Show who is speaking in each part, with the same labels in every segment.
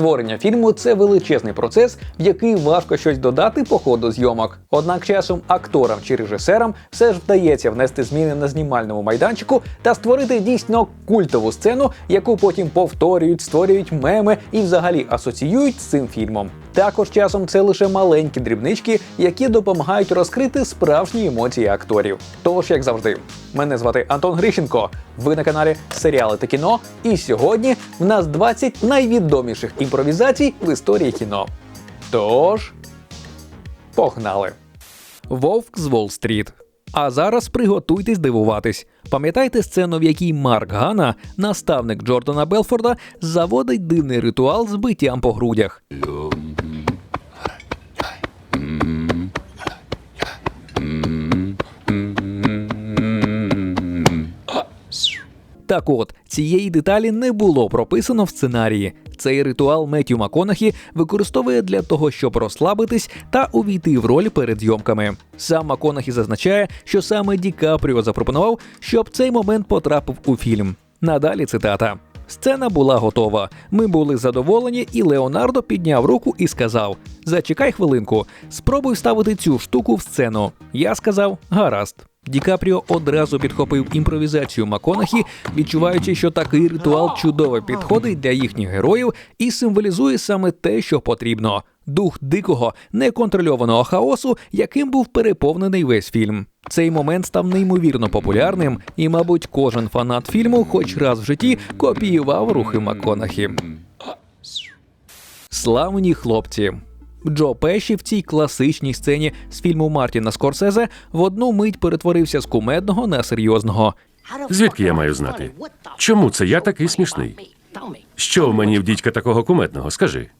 Speaker 1: Створення фільму це величезний процес, в який важко щось додати по ходу зйомок. Однак часом акторам чи режисерам все ж вдається внести зміни на знімальному майданчику та створити дійсно культову сцену, яку потім повторюють, створюють меми і взагалі асоціюють з цим фільмом. Також часом це лише маленькі дрібнички, які допомагають розкрити справжні емоції акторів. Тож, як завжди, мене звати Антон Грищенко. Ви на каналі Серіали та кіно. І сьогодні в нас 20 найвідоміших імпровізацій в історії кіно. Тож, погнали! Вовк з Уолл-стріт. А зараз приготуйтесь дивуватись. Пам'ятаєте сцену, в якій Марк Гана, наставник Джордана Белфорда, заводить дивний ритуал з биттям по грудях. Так от, цієї деталі не було прописано в сценарії. Цей ритуал Меттю МакКонахі використовує для того, щоб розслабитись та увійти в роль перед зйомками. Сам МакКонахі зазначає, що саме Ді Капріо запропонував, щоб цей момент потрапив у фільм. Надалі цитата. Сцена була готова. Ми були задоволені, і Леонардо підняв руку і сказав: Зачекай хвилинку, спробуй ставити цю штуку в сцену. Я сказав гаразд. Ді Капріо одразу підхопив імпровізацію Маконахі, відчуваючи, що такий ритуал чудово підходить для їхніх героїв і символізує саме те, що потрібно: дух дикого, неконтрольованого хаосу, яким був переповнений весь фільм. Цей момент став неймовірно популярним, і, мабуть, кожен фанат фільму, хоч раз в житті, копіював рухи Маконахі. Славні хлопці. Джо Пеші в цій класичній сцені з фільму Мартіна Скорсезе в одну мить перетворився з кумедного на серйозного.
Speaker 2: Звідки я маю знати? Чому це я такий смішний? Що в мені в дідька такого кумедного? Скажи.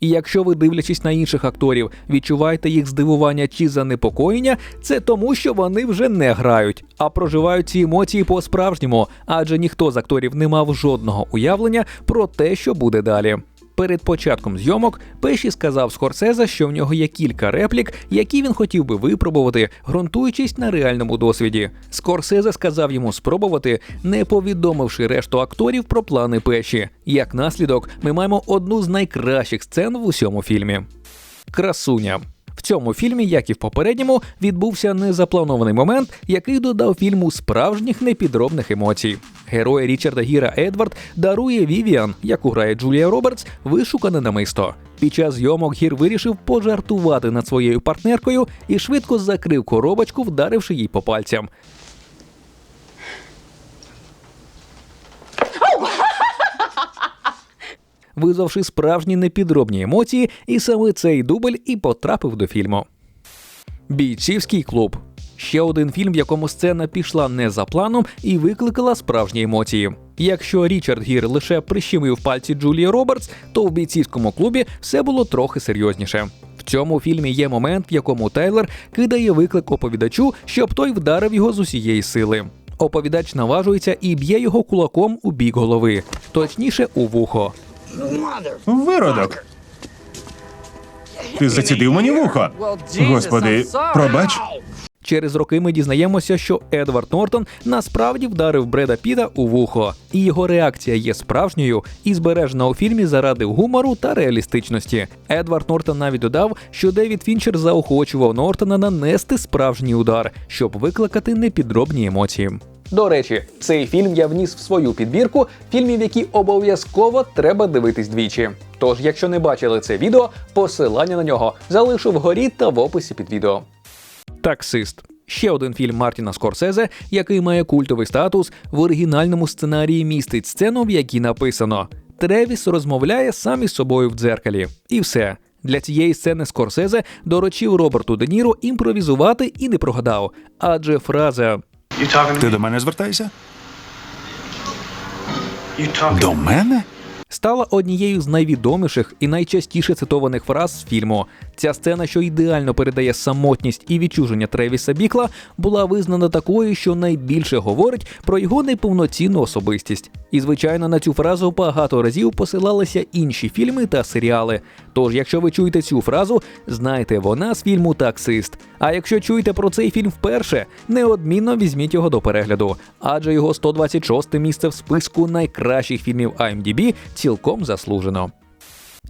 Speaker 1: І якщо ви, дивлячись на інших акторів, відчуваєте їх здивування чи занепокоєння, це тому, що вони вже не грають, а проживають ці емоції по-справжньому, адже ніхто з акторів не мав жодного уявлення про те, що буде далі. Перед початком зйомок Пеші сказав Скорсезе, що в нього є кілька реплік, які він хотів би випробувати, ґрунтуючись на реальному досвіді. Скорсезе сказав йому спробувати, не повідомивши решту акторів про плани Пеші. Як наслідок, ми маємо одну з найкращих сцен в усьому фільмі. Красуня. Цьому фільмі, як і в попередньому, відбувся незапланований момент, який додав фільму справжніх непідробних емоцій. Герой Річарда Гіра Едвард дарує Вівіан, яку грає Джулія Робертс, вишукане намисто. Під час зйомок Гір вирішив пожартувати над своєю партнеркою і швидко закрив коробочку, вдаривши їй по пальцям. Визвавши справжні непідробні емоції, і саме цей дубль і потрапив до фільму. Бійцівський клуб. Ще один фільм, в якому сцена пішла не за планом і викликала справжні емоції. Якщо Річард Гір лише прищемив пальці Джулії Робертс, то в бійцівському клубі все було трохи серйозніше. В цьому фільмі є момент, в якому Тайлер кидає виклик оповідачу, щоб той вдарив його з усієї сили. Оповідач наважується і б'є його кулаком у бік голови, точніше у вухо.
Speaker 3: Виродок. Ти зацідив мені вухо. Господи, пробач.
Speaker 1: Через роки ми дізнаємося, що Едвард Нортон насправді вдарив Бреда Піта у вухо, і його реакція є справжньою і збережена у фільмі заради гумору та реалістичності. Едвард Нортон навіть додав, що Девід Фінчер заохочував Нортона нанести справжній удар, щоб викликати непідробні емоції. До речі, цей фільм я вніс в свою підбірку фільмів, які обов'язково треба дивитись двічі. Тож, якщо не бачили це відео, посилання на нього залишу вгорі та в описі під відео. Таксист. Ще один фільм Мартіна Скорсезе, який має культовий статус, в оригінальному сценарії містить сцену, в якій написано: Тревіс розмовляє сам із собою в дзеркалі. І все. Для цієї сцени Скорсезе доручив Роберту Де Ніро імпровізувати і не прогадав. Адже фраза
Speaker 3: Ти до мене звертаєшся? До мене?
Speaker 1: стала однією з найвідоміших і найчастіше цитованих фраз з фільму. Ця сцена, що ідеально передає самотність і відчуження Тревіса Бікла, була визнана такою, що найбільше говорить про його неповноцінну особистість. І, звичайно, на цю фразу багато разів посилалися інші фільми та серіали. Тож, якщо ви чуєте цю фразу, знайте, вона з фільму Таксист. А якщо чуєте про цей фільм вперше, неодмінно візьміть його до перегляду, адже його 126 місце в списку найкращих фільмів IMDb цілком заслужено.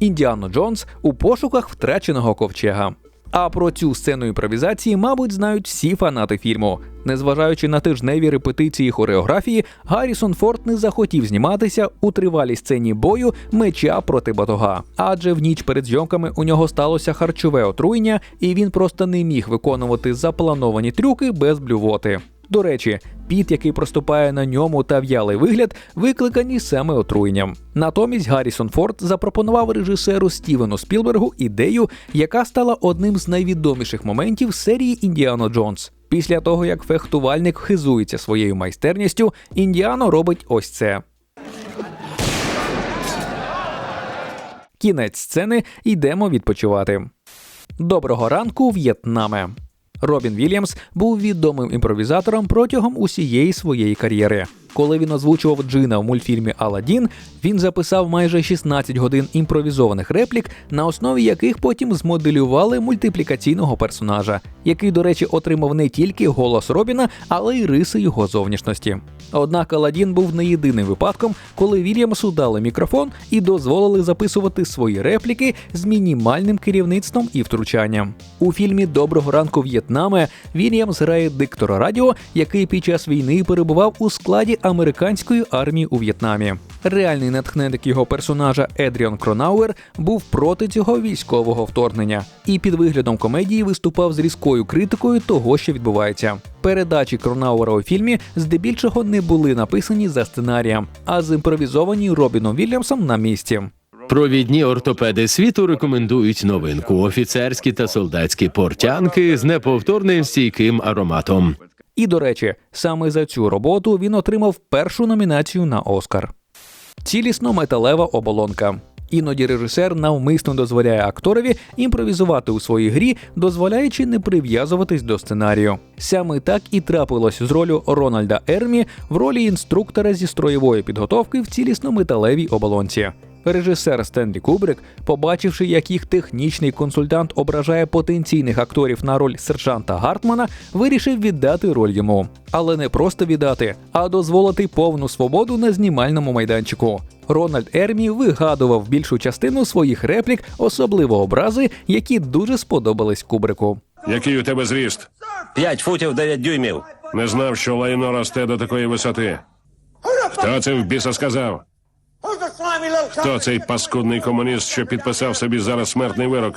Speaker 1: Індіано Джонс у пошуках втраченого ковчега. А про цю сцену імпровізації, мабуть, знають всі фанати фільму. Незважаючи на тижневі репетиції хореографії, Гаррісон Форд не захотів зніматися у тривалій сцені бою меча проти батога. Адже в ніч перед зйомками у нього сталося харчове отруєння, і він просто не міг виконувати заплановані трюки без блювоти. До речі, піт, який проступає на ньому та в'ялий вигляд, викликані саме отруєнням. Натомість Гаррісон Форд запропонував режисеру Стівену Спілбергу ідею, яка стала одним з найвідоміших моментів серії Індіано Джонс. Після того, як фехтувальник хизується своєю майстерністю, Індіано робить ось це. Кінець сцени йдемо відпочивати. Доброго ранку, В'єтнаме. Робін Вільямс був відомим імпровізатором протягом усієї своєї кар'єри. Коли він озвучував Джина в мультфільмі Аладдін, він записав майже 16 годин імпровізованих реплік, на основі яких потім змоделювали мультиплікаційного персонажа, який, до речі, отримав не тільки голос Робіна, але й риси його зовнішності. Однак Аладдін був не єдиним випадком, коли Вільямсу дали мікрофон і дозволили записувати свої репліки з мінімальним керівництвом і втручанням. У фільмі Доброго ранку В'єтнаме Вільямс грає диктора радіо, який під час війни перебував у складі американської армії у В'єтнамі. Реальний натхненник його персонажа Едріон Кронауер був проти цього військового вторгнення і під виглядом комедії виступав з різкою критикою того, що відбувається. Передачі Кронауера у фільмі здебільшого не були написані за сценарієм, а зімпровізовані Робіном Вільямсом на місці.
Speaker 4: Провідні ортопеди світу рекомендують новинку офіцерські та солдатські портянки з неповторним стійким ароматом.
Speaker 1: І до речі, саме за цю роботу він отримав першу номінацію на Оскар. Цілісно металева оболонка. Іноді режисер навмисно дозволяє акторові імпровізувати у своїй грі, дозволяючи не прив'язуватись до сценарію. Саме так і трапилось з ролю Рональда Ермі в ролі інструктора зі строєвої підготовки в цілісно металевій оболонці. Режисер Стенлі Кубрик, побачивши, як їх технічний консультант ображає потенційних акторів на роль сержанта Гартмана, вирішив віддати роль йому. Але не просто віддати, а дозволити повну свободу на знімальному майданчику. Рональд Ермі вигадував більшу частину своїх реплік, особливо образи, які дуже сподобались Кубрику.
Speaker 2: Який у тебе зріст?
Speaker 5: 5 футів 9 дюймів.
Speaker 2: Не знав, що лайно росте до такої висоти. Хто це в біса сказав? Хто цей паскудний комуніст, що підписав собі зараз смертний вирок?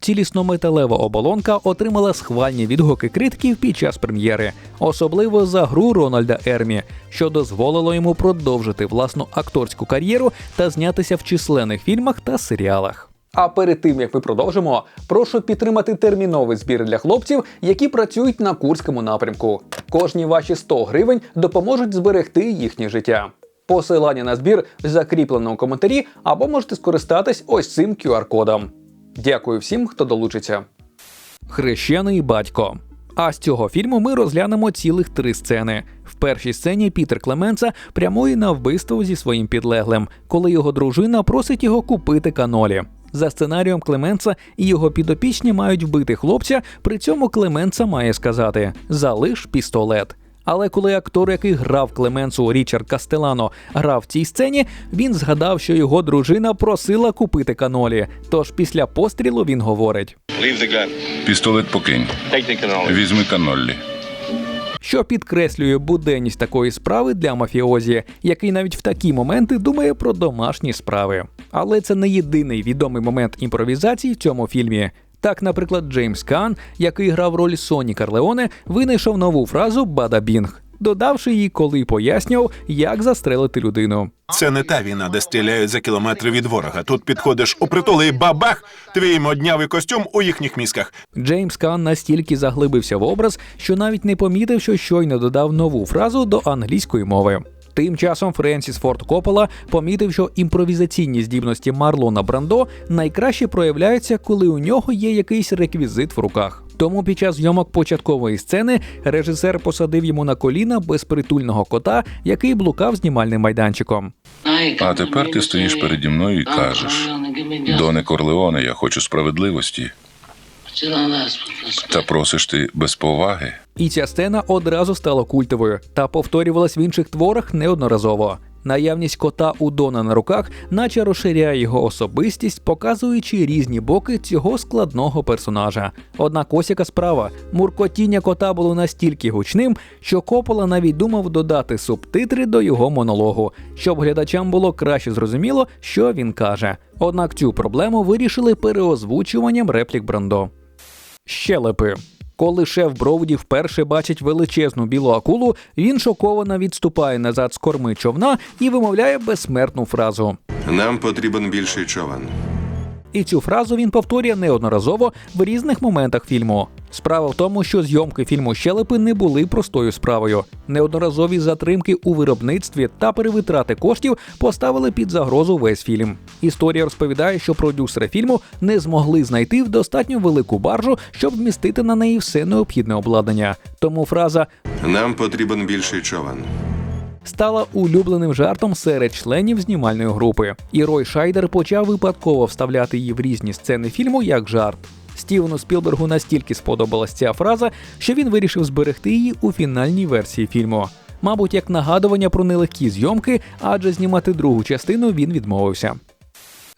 Speaker 1: Цілісно металева оболонка отримала схвальні відгуки критиків під час прем'єри, особливо за гру Рональда Ермі, що дозволило йому продовжити власну акторську кар'єру та знятися в численних фільмах та серіалах. А перед тим як ми продовжимо, прошу підтримати терміновий збір для хлопців, які працюють на курському напрямку. Кожні ваші 100 гривень допоможуть зберегти їхнє життя. Посилання на збір в закріпленому коментарі або можете скористатись ось цим QR-кодом. Дякую всім, хто долучиться. Хрещений батько. А з цього фільму ми розглянемо цілих три сцени. В першій сцені Пітер Клеменца прямує на вбивство зі своїм підлеглим, коли його дружина просить його купити канолі. За сценарієм Клеменца і його підопічні мають вбити хлопця. При цьому Клеменца має сказати: залиш пістолет. Але коли актор, який грав Клеменцу Річард Кастелано, грав в цій сцені, він згадав, що його дружина просила купити канолі. Тож після пострілу він говорить.
Speaker 6: Пістолет покинь. Візьми каноллі.
Speaker 1: що підкреслює буденність такої справи для мафіозі, який навіть в такі моменти думає про домашні справи. Але це не єдиний відомий момент імпровізації в цьому фільмі. Так, наприклад, Джеймс Кан, який грав роль Соні Карлеоне, винайшов нову фразу Бадабінг, додавши її, коли пояснював, як застрелити людину.
Speaker 7: Це не та війна, де стріляють за кілометри від ворога. Тут підходиш у притули і бабах, твій моднявий костюм у їхніх мізках.
Speaker 1: Джеймс Кан настільки заглибився в образ, що навіть не помітив, що щойно додав нову фразу до англійської мови. Тим часом Френсіс Форд Коппола помітив, що імпровізаційні здібності Марлона Брандо найкраще проявляються, коли у нього є якийсь реквізит в руках. Тому під час зйомок початкової сцени режисер посадив йому на коліна безпритульного кота, який блукав знімальним майданчиком.
Speaker 6: А тепер ти стоїш переді мною і кажеш: Доне Корлеоне, я хочу справедливості. Та просиш ти без поваги.
Speaker 1: І ця сцена одразу стала культовою та повторювалась в інших творах неодноразово. Наявність кота у Дона на руках, наче розширяє його особистість, показуючи різні боки цього складного персонажа. Однак ось яка справа: муркотіння кота було настільки гучним, що Копола навіть думав додати субтитри до його монологу, щоб глядачам було краще зрозуміло, що він каже. Однак цю проблему вирішили переозвучуванням реплік Брандо. Щелепи. Коли шеф Броуді вперше бачить величезну білу акулу, він шоковано відступає назад з корми човна і вимовляє безсмертну фразу.
Speaker 8: Нам потрібен більший човен.
Speaker 1: І цю фразу він повторює неодноразово в різних моментах фільму. Справа в тому, що зйомки фільму Щелепи не були простою справою. Неодноразові затримки у виробництві та перевитрати коштів поставили під загрозу весь фільм. Історія розповідає, що продюсери фільму не змогли знайти в достатньо велику баржу, щоб вмістити на неї все необхідне обладнання. Тому фраза
Speaker 8: Нам потрібен більший човен.
Speaker 1: стала улюбленим жартом серед членів знімальної групи. І Рой Шайдер почав випадково вставляти її в різні сцени фільму як жарт. Стівену Спілбергу настільки сподобалась ця фраза, що він вирішив зберегти її у фінальній версії фільму. Мабуть, як нагадування про нелегкі зйомки, адже знімати другу частину він відмовився.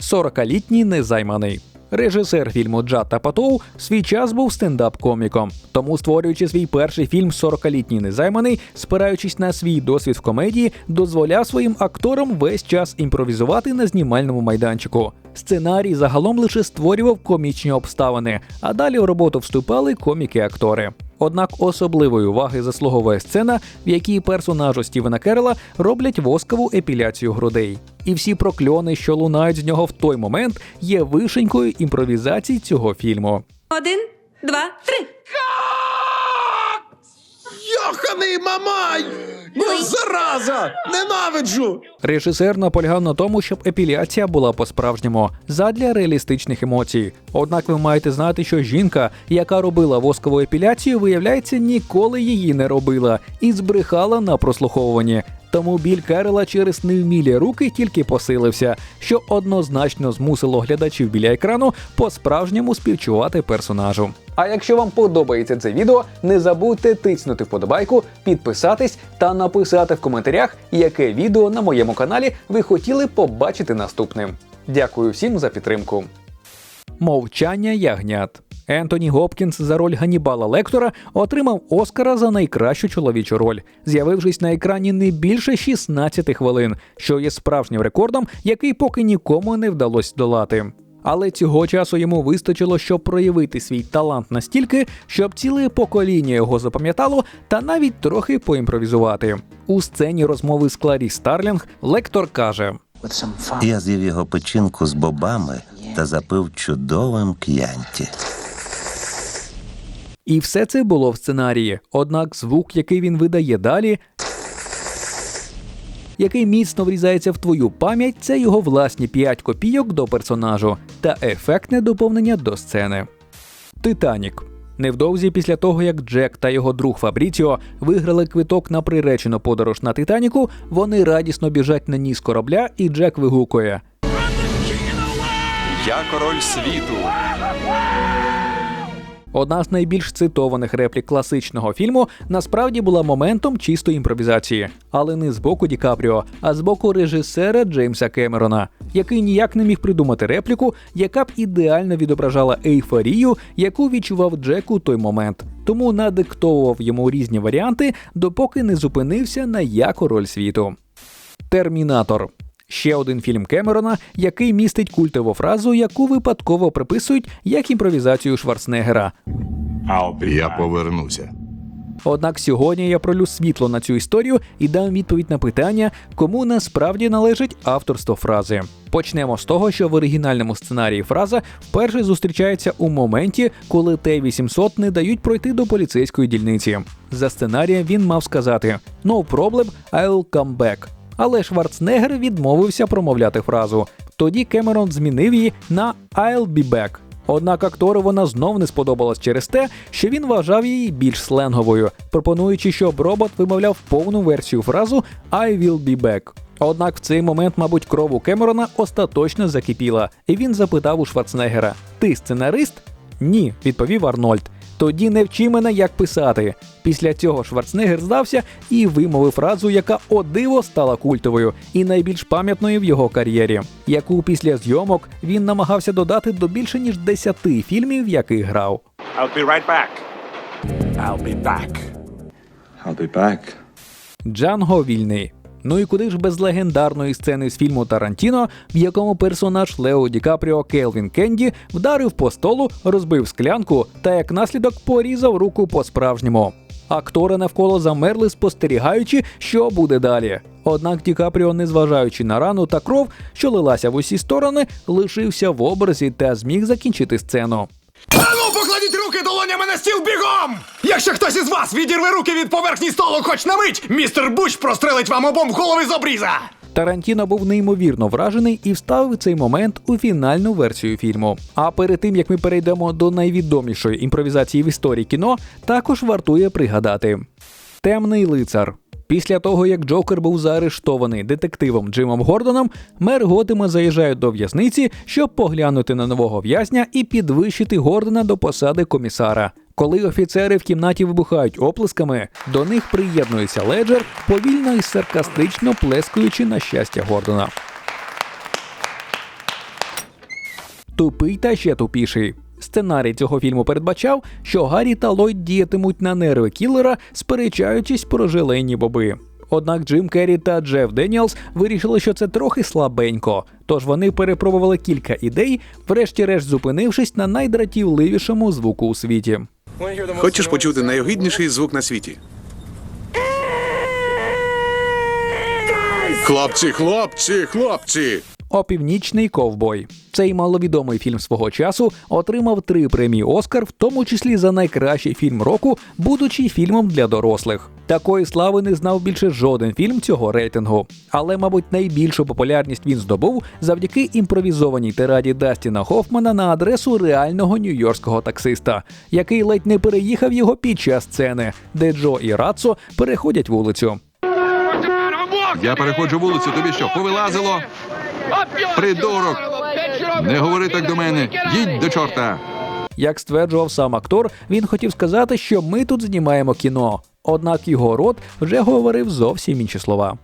Speaker 1: 40-літній незайманий. Режисер фільму Джад Тапатоу в свій час був стендап-коміком. Тому, створюючи свій перший фільм «40-літній незайманий, спираючись на свій досвід в комедії, дозволяв своїм акторам весь час імпровізувати на знімальному майданчику. Сценарій загалом лише створював комічні обставини, а далі в роботу вступали коміки-актори. Однак особливої уваги заслуговує сцена, в якій персонажу Стівена Керрела роблять воскову епіляцію грудей. І всі прокльони, що лунають з нього в той момент, є вишенькою імпровізації цього фільму.
Speaker 9: Один, два, три.
Speaker 10: Йоханий мамай! Ну, зараза! Ненавиджу!
Speaker 1: Режисер наполягав на тому, щоб епіляція була по-справжньому задля реалістичних емоцій. Однак ви маєте знати, що жінка, яка робила воскову епіляцію, виявляється, ніколи її не робила і збрехала на прослуховуванні. Тому біль Керела через невмілі руки тільки посилився, що однозначно змусило глядачів біля екрану по-справжньому співчувати персонажу. А якщо вам подобається це відео, не забудьте тиснути вподобайку, підписатись та написати в коментарях, яке відео на моєму каналі ви хотіли побачити наступним. Дякую всім за підтримку. Мовчання ягнят. Ентоні Гопкінс за роль Ганнібала Лектора отримав Оскара за найкращу чоловічу роль, з'явившись на екрані не більше 16 хвилин, що є справжнім рекордом, який поки нікому не вдалося долати. Але цього часу йому вистачило, щоб проявити свій талант настільки, щоб ціле покоління його запам'ятало та навіть трохи поімпровізувати. У сцені розмови з Кларі Старлінг лектор каже:
Speaker 11: Я з'їв його печінку з бобами та запив чудовим к'янті.
Speaker 1: І все це було в сценарії. Однак звук, який він видає далі, який міцно врізається в твою пам'ять, це його власні 5 копійок до персонажу та ефектне доповнення до сцени. Титанік. Невдовзі після того, як Джек та його друг Фабріціо виграли квиток на приречену подорож на Титаніку, вони радісно біжать на ніс корабля, і Джек вигукує:
Speaker 10: Я король світу.
Speaker 1: Одна з найбільш цитованих реплік класичного фільму насправді була моментом чистої імпровізації, але не з боку Ді Капріо, а з боку режисера Джеймса Кемерона, який ніяк не міг придумати репліку, яка б ідеально відображала ейфорію, яку відчував Джек у той момент. Тому надиктовував йому різні варіанти, допоки не зупинився на я король світу. Термінатор. Ще один фільм Кемерона, який містить культову фразу, яку випадково приписують як імпровізацію Шварценеггера.
Speaker 12: Я повернуся.
Speaker 1: Однак сьогодні я пролю світло на цю історію і дам відповідь на питання, кому насправді належить авторство фрази. Почнемо з того, що в оригінальному сценарії фраза вперше зустрічається у моменті, коли Т-800 не дають пройти до поліцейської дільниці. За сценарієм він мав сказати «No problem, I'll come back». Але Шварценеггер відмовився промовляти фразу. Тоді Кемерон змінив її на «I'll be back». Однак актору вона знов не сподобалась через те, що він вважав її більш сленговою, пропонуючи, щоб робот вимовляв повну версію фразу «I will be back». Однак в цей момент, мабуть, кров у Кемерона остаточно закипіла, і він запитав у Шварценеггера: Ти сценарист? Ні, відповів Арнольд. Тоді не вчи мене, як писати. Після цього Шварценеггер здався і вимовив фразу, яка о диво стала культовою і найбільш пам'ятною в його кар'єрі, яку після зйомок він намагався додати до більше ніж 10 фільмів, в яких грав.
Speaker 7: I'll be right back. I'll be back.
Speaker 10: I'll be back.
Speaker 1: Джанго вільний. Ну і куди ж без легендарної сцени з фільму Тарантіно, в якому персонаж Лео Ді Капріо Келвін Кенді вдарив по столу, розбив склянку та як наслідок порізав руку по-справжньому. Актори навколо замерли, спостерігаючи, що буде далі. Однак Ді Капріо, незважаючи на рану та кров, що лилася в усі сторони, лишився в образі та зміг закінчити сцену.
Speaker 10: Ану, покладіть руки долонями на стіл бігом! Якщо хтось із вас відірве руки від поверхні столу хоч на мить, містер Буш прострелить вам обом голови з обріза!
Speaker 1: Тарантіно був неймовірно вражений і вставив цей момент у фінальну версію фільму. А перед тим як ми перейдемо до найвідомішої імпровізації в історії кіно, також вартує пригадати: Темний лицар. Після того, як Джокер був заарештований детективом Джимом Гордоном, мер Готема заїжджає до в'язниці, щоб поглянути на нового в'язня і підвищити Гордона до посади комісара. Коли офіцери в кімнаті вибухають оплесками, до них приєднується Леджер, повільно і саркастично плескаючи на щастя Гордона. Тупий та ще тупіший. Сценарій цього фільму передбачав, що Гаррі та Ллойд діятимуть на нерви кілера, сперечаючись про желейні боби. Однак Джим Керрі та Джеф Деніелс вирішили, що це трохи слабенько, тож вони перепробували кілька ідей, врешті-решт зупинившись на найдратівливішому звуку у світі.
Speaker 12: Хочеш почути найогидніший звук на світі? Хлопці, хлопці, хлопці!
Speaker 1: Опівнічний ковбой. Цей маловідомий фільм свого часу отримав три премії Оскар, в тому числі за найкращий фільм року, будучи фільмом для дорослих. Такої слави не знав більше жоден фільм цього рейтингу. Але, мабуть, найбільшу популярність він здобув завдяки імпровізованій тираді Дастіна Хофмана на адресу реального нью-йоркського таксиста, який ледь не переїхав його під час сцени, де Джо і Рацо переходять вулицю.
Speaker 13: Я переходжу вулицю, тобі що, повилазило? Придурок! Не говори так до мене. Їдь до чорта.
Speaker 1: Як стверджував сам актор, він хотів сказати, що ми тут знімаємо кіно. Однак його рот вже говорив зовсім інші слова.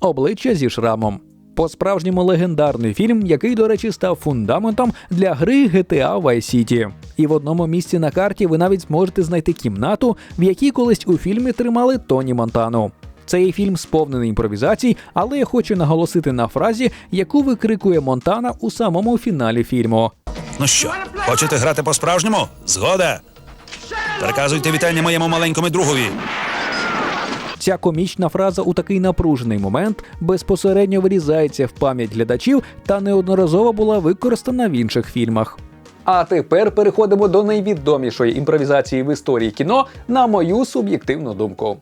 Speaker 1: Обличчя зі шрамом. По-справжньому легендарний фільм, який, до речі, став фундаментом для гри GTA Vice City. І в одному місці на карті ви навіть зможете знайти кімнату, в якій колись у фільмі тримали Тоні Монтану. Цей фільм сповнений імпровізацій, але я хочу наголосити на фразі, яку викрикує Монтана у самому фіналі фільму.
Speaker 14: Ну що, хочете грати по-справжньому? Згода. Переказуйте вітання моєму маленькому другові.
Speaker 1: Ця комічна фраза у такий напружений момент безпосередньо вирізається в пам'ять глядачів та неодноразово була використана в інших фільмах. А тепер переходимо до найвідомішої імпровізації в історії кіно, на мою суб'єктивну думку.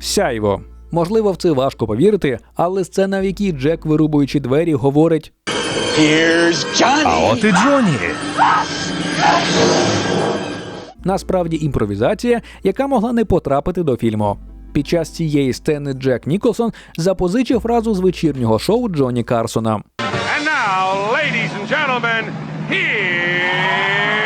Speaker 1: Сяйво. Можливо, в це важко повірити, але сцена, в якій Джек, вирубуючи двері, говорить
Speaker 3: А от і Джоні.
Speaker 1: насправді імпровізація, яка могла не потрапити до фільму. Під час цієї сцени Джек Ніколсон запозичив фразу з вечірнього шоу Джонні Карсона.
Speaker 15: And now, ladies and gentlemen, here's Johnny.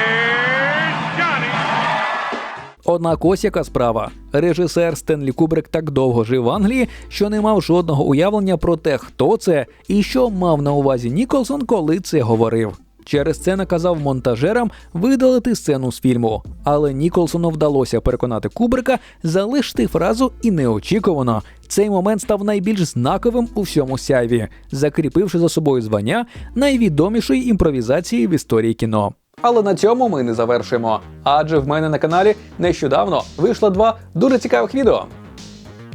Speaker 1: Однак ось яка справа. Режисер Стенлі Кубрик так довго жив в Англії, що не мав жодного уявлення про те, хто це і що мав на увазі Ніколсон, коли це говорив. Через це наказав монтажерам видалити сцену з фільму. Але Ніколсону вдалося переконати Кубрика залишити фразу, і неочікувано цей момент став найбільш знаковим у всьому сяйві, закріпивши за собою звання найвідомішої імпровізації в історії кіно. Але на цьому ми не завершуємо. Адже в мене на каналі нещодавно вийшло два дуже цікавих відео.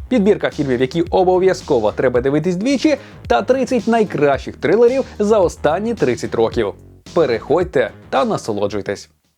Speaker 1: Підбірка фільмів, які обов'язково треба дивитись двічі, та 30 найкращих трилерів за останні 30 років. Переходьте та насолоджуйтесь.